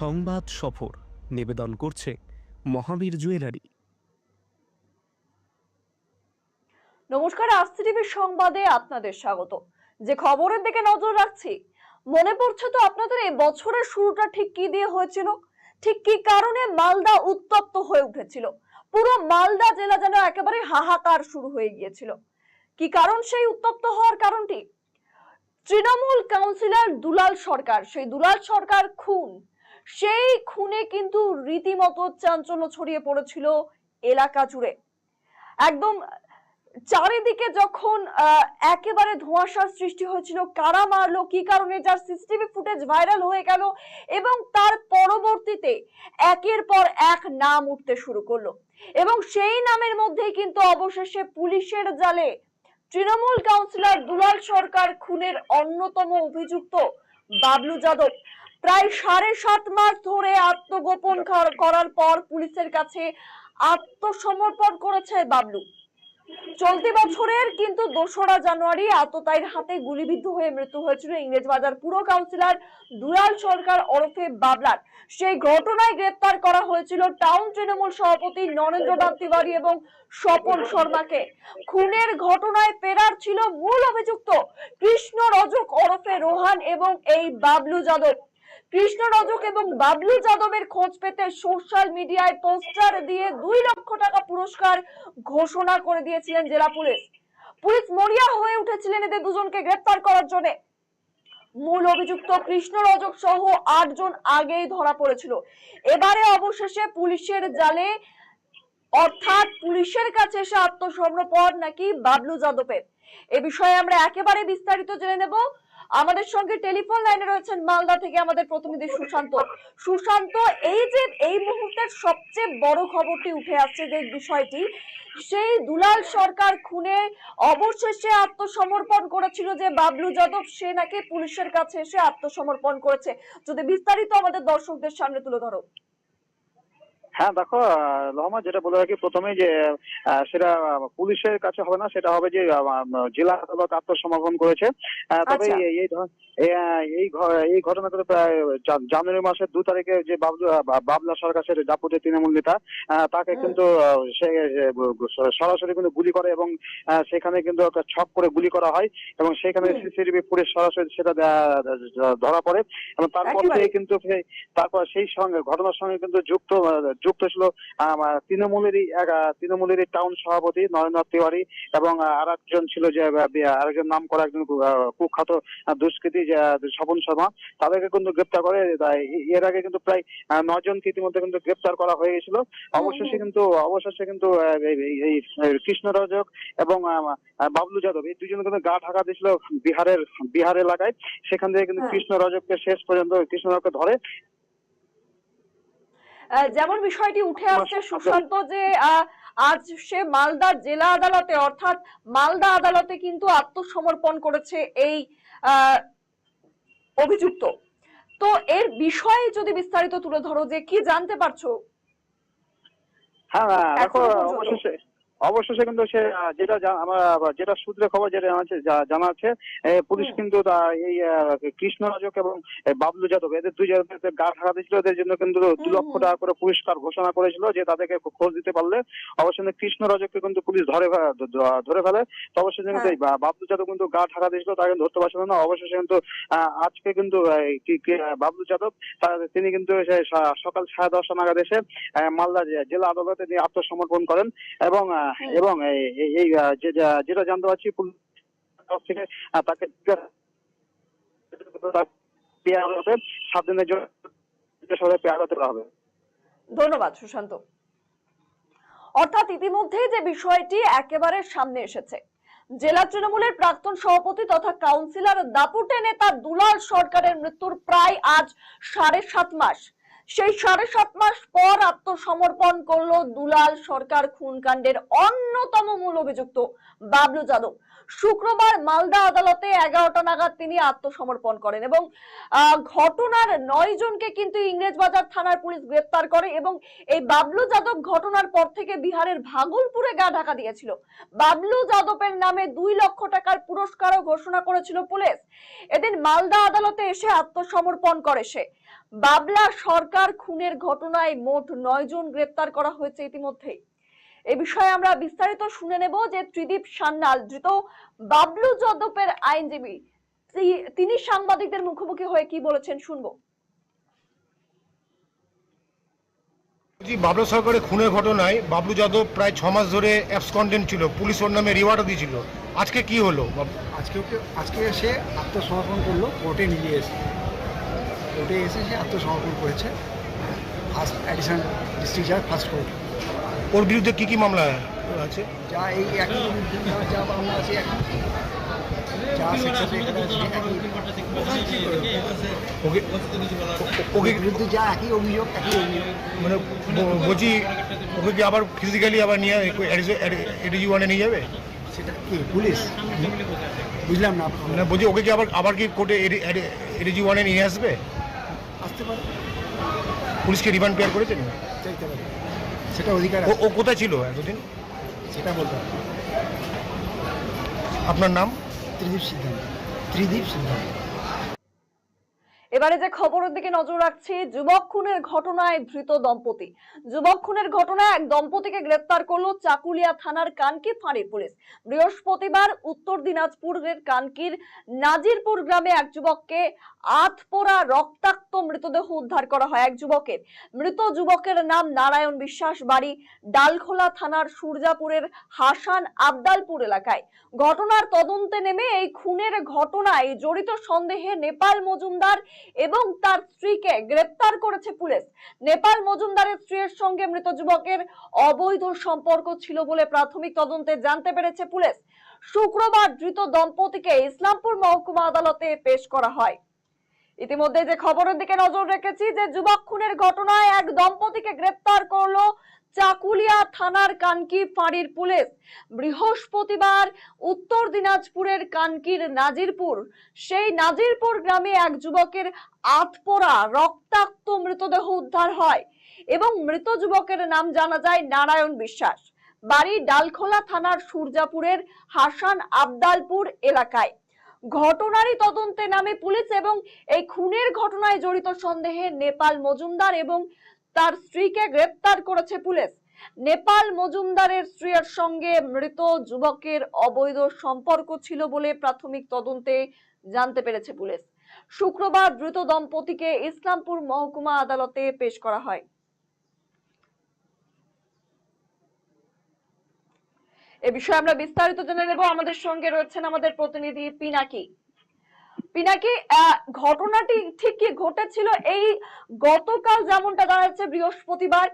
সংবাদ সফর নিবেদন করছে মহাবীর জুয়েলারি। নমস্কার টিভির সংবাদে আপনাদের স্বাগত। যে খবরের দিকে নজর রাখছি, মনে পড়ছে তো আপনাদের এই বছরের শুরুটা ঠিক কি দিয়ে হয়েছিল? ঠিক কি কারণে মালদা উত্তপ্ত হয়ে উঠেছিল? পুরো মালদা জেলা যেন একেবারে হাহাকার শুরু হয়ে গিয়েছিল। কি কারণ সেই উত্তপ্ত হওয়ার কারণটি? তৃণমূল কাউন্সিলর দুলাল সরকার, সেই দুলাল সরকার খুন। সেই খুনে কিন্তু রীতিমতো চাঞ্চল্য ছড়িয়ে পড়েছিল এলাকা জুড়ে। একদম চারিদিকে যখন একেবারে ধোঁয়াশার সৃষ্টি হয়েছিল, কারা মারলো, কি কারণে যার সিসিটিভি ফুটেজ ভাইরাল হয়ে গেল এবং তার পরবর্তীতে একের পর এক নাম উঠতে শুরু করল। এবং সেই নামের মধ্যেই কিন্তু অবশেষে পুলিশের জালে তৃণমূল কাউন্সিলর দুলাল সরকার খুনের অন্যতম অভিযুক্ত বাবলু যাদব প্রায় সাড়ে সাত মাস ধরে আত্মগোপন করার পর পুলিশের কাছে আত্মসমর্পণ করেছে বাবলু। চলতি বছরের কিন্তু দোসরা জানুয়ারি আততায়ীর হাতে গুলিবিদ্ধ হয়ে মৃত্যু হয়েছিল ইংরেজবাজার পুর কাউন্সিলর দুলাল সরকার ওরফে বাবলার। সেই ঘটনায় গ্রেপ্তার করা হয়েছিল টাউন তৃণমূল সভাপতি নরেন্দ্রনাথ তিওয়ারি এবং স্বপন শর্মাকে। খুনের ঘটনায় ফেরার ছিল মূল অভিযুক্ত কৃষ্ণ রজক ওরফে রোহান এবং এই বাবলু যাদব। কৃষ্ণ রজক এবং বাবলু যাদবের খোঁজ পেতে সোশ্যাল মিডিয়ায় পোস্টার দিয়ে দুই লক্ষ টাকা পুরস্কার ঘোষণা করে দিয়েছিলেন জেলা পুলিশ। পুলিশ মরিয়া হয়ে উঠেছিলেন এদের দুজনকে গ্রেপ্তার করার জন্য। মূল অভিযুক্ত কৃষ্ণ রজক সহ আটজন আগেই ধরা পড়েছিল। এবারে অবশেষে পুলিশের জালে, অর্থাৎ পুলিশের কাছে এসে আত্মসমর্পণ নাকি বাবলু যাদবের? এ বিষয়ে আমরা একেবারে বিস্তারিত জেনে নেব। আমাদের সঙ্গে টেলিফোন লাইনে রয়েছেন মালদা থেকে আমাদের প্রতিনিধি সুশান্ত। সুশান্ত, এই যে এই মুহূর্তের সবচেয়ে বড় খবরটি উঠে আসছে যে বিষয়টি, সেই দুলাল সরকার খুনে অবশেষে আত্মসমর্পণ করেছিল যে বাবলু যাদব, সে নাকি পুলিশের কাছে এসে আত্মসমর্পণ করেছে। যদি বিস্তারিত আমাদের দর্শকদের সামনে তুলে ধরো। হ্যাঁ দেখো লহমা যেটা বলে রাখি প্রথমেই যে সেটা পুলিশের কাছে হবে না সেটা হবে যে জেলা আদালত আত্মসমর্পণ করেছে। তবে আচ্ছা। এই- এই এই, আহ, এই ঘ- এই ঘটনা করে প্রায় জানুয়ারি মাসের দু তারিখে যে বাবলু সরকার সেটা তৃণমূল নেতা তাকে কিন্তু সে সরাসরি কিন্তু গুলি করে এবং সেখানে কিন্তু একটা ছক করে গুলি করা হয় এবং সেখানে সিসিটিভি ফুটেজ সরাসরি সেটা ধরা পড়ে এবং তারপর থেকে কিন্তু তারপর সেই সঙ্গে ঘটনার সঙ্গে কিন্তু যুক্ত যুক্ত ছিল তৃণমূলের তৃণমূলেরই টাউন সভাপতি নরেন্দ্র তিওয়ারি এবং আর একজন ছিল যে আরেকজন নাম করা একজন কুখ্যাত দুষ্কৃতী স্বপন শর্মা তাদেরকে কিন্তু গ্রেপ্তার করে এর আগে কিন্তু প্রায় নজনকে ইতিমধ্যে কিন্তু গ্রেপ্তার করা হয়ে গেছিল অবশেষে কিন্তু অবশেষে কিন্তু এই- কৃষ্ণ রজক এবং বাবলু যাদব এই দুজনে কিন্তু গা ঢাকা দিয়েছিল বিহারের বিহার এলাকায় সেখান থেকে কিন্তু হ্যাঁ। কৃষ্ণ রজককে শেষ পর্যন্ত কৃষ্ণ রজককে ধরে যেমন বিষয়টি উঠে আসছে। সুশান্ত যে আজ সে মালদা জেলা আদালতে অর্থাৎ মালদা আদালতে কিন্তু আত্মসমর্পণ করেছে এই অভিযুক্ত তো এর বিষয়ে যদি বিস্তারিত তুলে ধরো যে কি জানতে পারছ হ্যাঁ এখন অবশেষে অবশেষে কিন্তু সে যেটা আমরা যেটা সূত্রে খবর যেটা জানা আছে- যা- জানা আছে পুলিশ কিন্তু এই কৃষ্ণ রাজক এবং বাবলু যাদব এদের দুজনের গা ঢাকা দিয়েছিল এদের জন্য কিন্তু দু লক্ষ টাকা করে পুরস্কার ঘোষণা করেছিল যে তাদেরকে খোঁজ দিতে পারলে অবশ্যই কৃষ্ণ রাজককে কিন্তু পুলিশ ধরে ধরে ফেলে তো অবশ্যই কিন্তু হ্যাঁ। এই বাবলু যাদব কিন্তু গা ঢাকা দিয়েছিল তাকে কিন্তু ধরতে পারছিল না অবশেষে কিন্তু আজকে কিন্তু বাবলু যাদব তিনি কিন্তু সকাল সাড়ে দশটা নাগাদ এসে মালদা জেলা আদালতে তিনি আত্মসমর্পণ করেন এবং। এবং এই যেটা জানতে পারছি পুলিশ থেকে তাকে পেয়ার হবে সাত দিনের জন্য পেয়ার হতে হবে ধন্যবাদ সুশান্ত। অর্থাৎ ইতিমধ্যেই যে বিষয়টি একেবারে সামনে এসেছে। জেলা তৃণমূলের প্রাক্তন সভাপতি তথা কাউন্সিলর দাপুটে নেতা দুলাল সরকারের মৃত্যুর প্রায় আজ সাড়ে সাত মাস। সেই সাড়ে সাত মাস পর আত্মসমর্পণ করল দুলাল সরকার খুনকাণ্ডের অন্যতম মূল অভিযুক্ত বাবলু যাদব। শুক্রবার মালদা আদালতে এগারোটা নাগাদ তিনি আত্মসমর্পণ করেন এবং ঘটনার নয় জনকে কিন্তু ইংরেজবাজার থানার পুলিশ গ্রেপ্তার করে এবং এই বাবলু যাদব ঘটনার পর থেকে বিহারের ভাগলপুরে গা ঢাকা দিয়েছিল। বাবলু যাদবের নামে দুই লক্ষ টাকার পুরস্কারও ঘোষণা করেছিল পুলিশ। এদিন মালদা আদালতে এসে আত্মসমর্পণ করে সে। বাবলা সরকার খুনের ঘটনায় মোট নয় জন গ্রেপ্তার করা হয়েছে ইতিমধ্যেই। এ বিষয়ে আমরা বিস্তারিত শুনে নেব যে ত্রিদীপ সান্যাল ধৃত বাবলু যাদবের আইনজীবী তিনি সাংবাদিকদের মুখোমুখি হয়ে কি বলেছেন শুনব। জি বাবলু সরকারের খুনের ঘটনায় বাবলু যাদব প্রায় ছ মাস ধরে অ্যাবসকন্ডেন্ট ছিল পুলিশ ওর নামে রিওয়ার্ডও দিয়েছিল। আজকে কি হলো? বাব- আজকে ওকে আজকে এসে আত্মসমর্পণ করল কোর্টে নিয়ে এসে। কোর্টে এসে সে আত্মসমর্পণ করেছে। ফার্স্ট অ্যাডিশন ডিস্ট্রিক্ট জাজ ফার্স্ট কোর্ট ওর বিরুদ্ধে কী কী মামলা আছে? যা এই একই যা মামলা আছে যা ওকে বিরুদ্ধে যা একই অভিযোগ একই অভিযোগ। মানে বলছি ওকে কি আবার ফিজিক্যালি আবার নিয়ে এডিজি ওয়ানে নিয়ে যাবে? সেটা কি পুলিশ? বুঝলাম না। মানে বলছি ওকে কি আবার আবার কি কোর্টে এডিজি ওয়ানে নিয়ে আসবে? আসতে পারে। পুলিশকে রিমান্ড পেয়ার করেছেন? চাইতে পারে। সেটা অধিকার ও ও কোথায় ছিল এতদিন? সেটা বলতে হবে। আপনার নাম? ত্রিদীপ সিদ্ধান্ত। ত্রিদীপ সিদ্ধান্ত। এবারে যে খবরের দিকে নজর রাখছি, যুবক খুনের ঘটনায় ধৃত দম্পতি। যুবক খুনের ঘটনায় এক দম্পতিকে গ্রেপ্তার করল চাকুলিয়া থানার কানকি ফাঁড়ির পুলিশ। বৃহস্পতিবার উত্তর দিনাজপুরের কানকির নাজিরপুর গ্রামে এক যুবককে আধপোড়া রক্তাক্ত মৃতদেহ উদ্ধার করা হয় এক যুবকের। মৃত যুবকের নাম নারায়ণ বিশ্বাস বাড়ি ডালখোলা থানার সূর্যাপুরের হাসান আবদালপুর এলাকায়। ঘটনার তদন্তে নেমে এই খুনের ঘটনায় জড়িত সন্দেহে নেপাল মজুমদার এবং তার স্ত্রীকে গ্রেপ্তার করেছে পুলিশ। নেপাল মজুমদারের স্ত্রীর সঙ্গে মৃত যুবকের অবৈধ সম্পর্ক ছিল বলে প্রাথমিক তদন্তে জানতে পেরেছে পুলিশ। শুক্রবার ধৃত দম্পতিকে ইসলামপুর মহকুমা আদালতে পেশ করা হয়। ইতিমধ্যে যে খবরের দিকে নজর রেখেছি, যে যুবক খুনের ঘটনায় এক দম্পতিকে গ্রেপ্তার করল চাকুলিয়া থানার কানকি ফাঁড়ির পুলিশ। বৃহস্পতিবার উত্তর দিনাজপুরের কানকির নাজিরপুর, সেই নাজিরপুর গ্রামে এক যুবকের আধপোড়া রক্তাক্ত মৃতদেহ উদ্ধার হয় এবং মৃত যুবকের নাম জানা যায় নারায়ণ বিশ্বাস। বাড়ি ডালখোলা থানার সূর্যাপুরের হাসান আবদালপুর এলাকায়। ঘটনারই তদন্তে নামে পুলিশ এবং এই খুনের ঘটনায় জড়িত সন্দেহে নেপাল মজুমদার এবং তার স্ত্রীকে গ্রেপ্তার করেছে পুলিশ। নেপাল মজুমদারের স্ত্রীর সঙ্গে মৃত যুবকের অবৈধ সম্পর্ক ছিল বলে প্রাথমিক তদন্তে জানতে পেরেছে পুলিশ। শুক্রবার দ্রুত দম্পতিকে ইসলামপুর মহকুমা আদালতে পেশ করা হয়। এ বিষয়ে আমরা বিস্তারিত জেনে নেব। আমাদের সঙ্গে রয়েছেন আমাদের প্রতিনিধি পিনাকি। পিনাকি ঘটনাটি ঠিক কি ঘটেছিল? এই গতকাল যেমনটা যাচ্ছে বৃহস্পতিবার,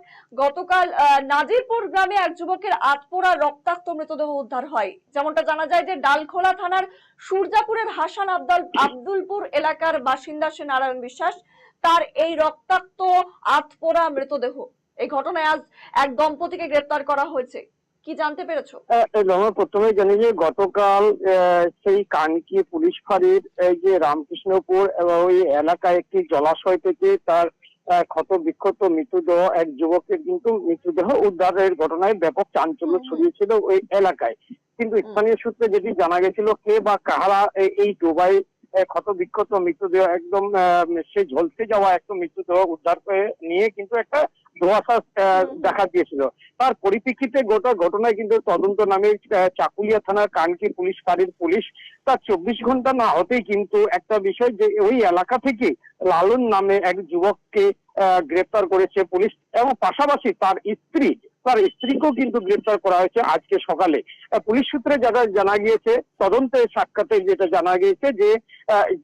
গতকাল নাজিরপুর গ্রামে এক যুবকের আটপোড়া রক্তাক্ত মৃতদেহ উদ্ধার হয়। যেমনটা জানা যায় যে ডালখোলা থানার সূর্যাপুরের হাসান আব্দাল, আব্দুলপুর এলাকার বাসিন্দা সে নারায়ণ বিশ্বাস। তার এই রক্তাক্ত আটপোড়া মৃতদেহ। এই ঘটনায় আজ এক দম্পতিকে গ্রেপ্তার করা হয়েছে। কি জানতে পেরেছ? আমরা প্রথমে জানি যে গতকাল সেই কানকি পুলিশ ফাঁড়ির এই যে রামকৃষ্ণপুর এবং ওই এলাকায় একটি জলাশয় থেকে তার ক্ষত বিক্ষত মৃতদেহ এক যুবকের কিন্তু মৃতদেহ উদ্ধারের ঘটনায় ব্যাপক চাঞ্চল্য ছড়িয়েছিল ওই এলাকায়। কিন্তু স্থানীয় সূত্রে যেটি জানা গেছিল কে বা কাহারা এই- আহ, ক্ষত বিক্ষত মৃতদেহ একদম আহ, সে ঝলসে যাওয়া একটা মৃতদেহ উদ্ধার করে নিয়ে কিন্তু একটা ধোঁয়াশা। দেখা দিয়েছিল তার পরিপ্রেক্ষিতে গোটা ঘটনায় কিন্তু তদন্ত নামে চাকুলিয়া থানার কানকি পুলিশ ফাঁড়ির পুলিশ তার চব্বিশ ঘণ্টা না হতেই কিন্তু একটা বিষয় যে ওই এলাকা থেকে লালন নামে এক যুবককে আহ, গ্রেপ্তার করেছে পুলিশ এবং পাশাপাশি তার স্ত্রী তার স্ত্রীকেও কিন্তু গ্রেপ্তার করা হয়েছে আজকে সকালে। পুলিশ সূত্রে যারা জানা গিয়েছে তদন্তের সাক্ষাতে যেটা জানা গিয়েছে যে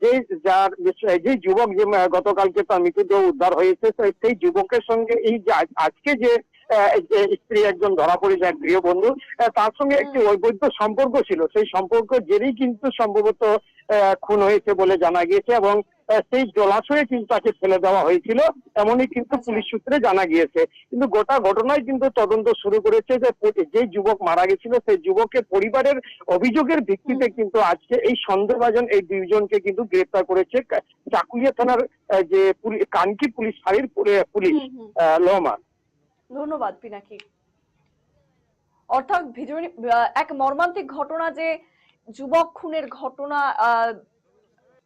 যে যার যে যুবক যে গতকালকে তার মৃতদেহ উদ্ধার হয়েছে সেই যুবকের সঙ্গে এই যে আজকে যে স্ত্রী একজন ধরা পড়েছে এক গৃহবন্ধু তার সঙ্গে একটি অবৈধ সম্পর্ক ছিল। সেই সম্পর্ক জেরেই কিন্তু সম্ভবত আহ, খুন হয়েছে বলে জানা গিয়েছে এবং সেই জলাশয়ে কিন্তু তাকে ফেলে দেওয়া হয়েছিল এমনই কিন্তু আচ্ছা। পুলিশ সূত্রে জানা গিয়েছে। কিন্তু গোটা ঘটনায় কিন্তু তদন্ত শুরু করেছে যে যে যুবক মারা গেছিল সেই যুবকের পরিবারের অভিযোগের ভিত্তিতে কিন্তু আজকে এই সন্দেহভাজন এই দুইজনকে কিন্তু গ্রেপ্তার করেছে চাকুলিয়া থানার যে কানকি পুলিশ ফাঁড়ির পুলিশ লোমা ধন্যবাদ পিনাকি। অর্থাৎ এক মর্মান্তিক ঘটনা যে যুবক খুনের ঘটনা আহ,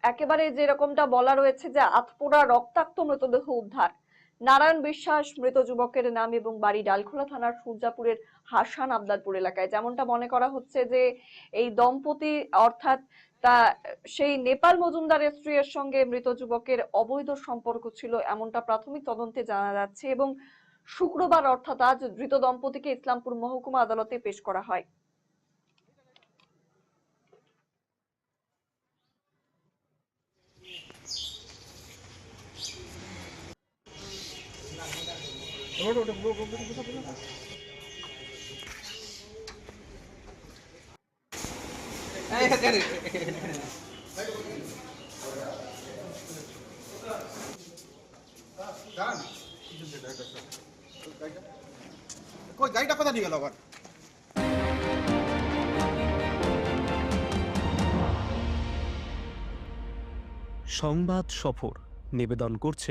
একেবারে যেরকমটা বলা রয়েছে যে আতপোড়া রক্তাক্ত মৃতদেহ উদ্ধার। নারায়ণ বিশ্বাস মৃত যুবকের নাম এবং বাড়ি ডালখোলা থানার সূর্যাপুরের হাসান আবদারপুর এলাকায়। যেমনটা মনে করা হচ্ছে যে এই দম্পতি অর্থাৎ তা সেই নেপাল মজুমদারের স্ত্রীর সঙ্গে মৃত যুবকের অবৈধ সম্পর্ক ছিল এমনটা প্রাথমিক তদন্তে জানা যাচ্ছে এবং শুক্রবার অর্থাৎ আজ ধৃত দম্পতিকে ইসলামপুর মহকুমা আদালতে পেশ করা হয়। গাড়িটা কোথা নিয়ে গেল আবার সংবাদ সফর নিবেদন করছে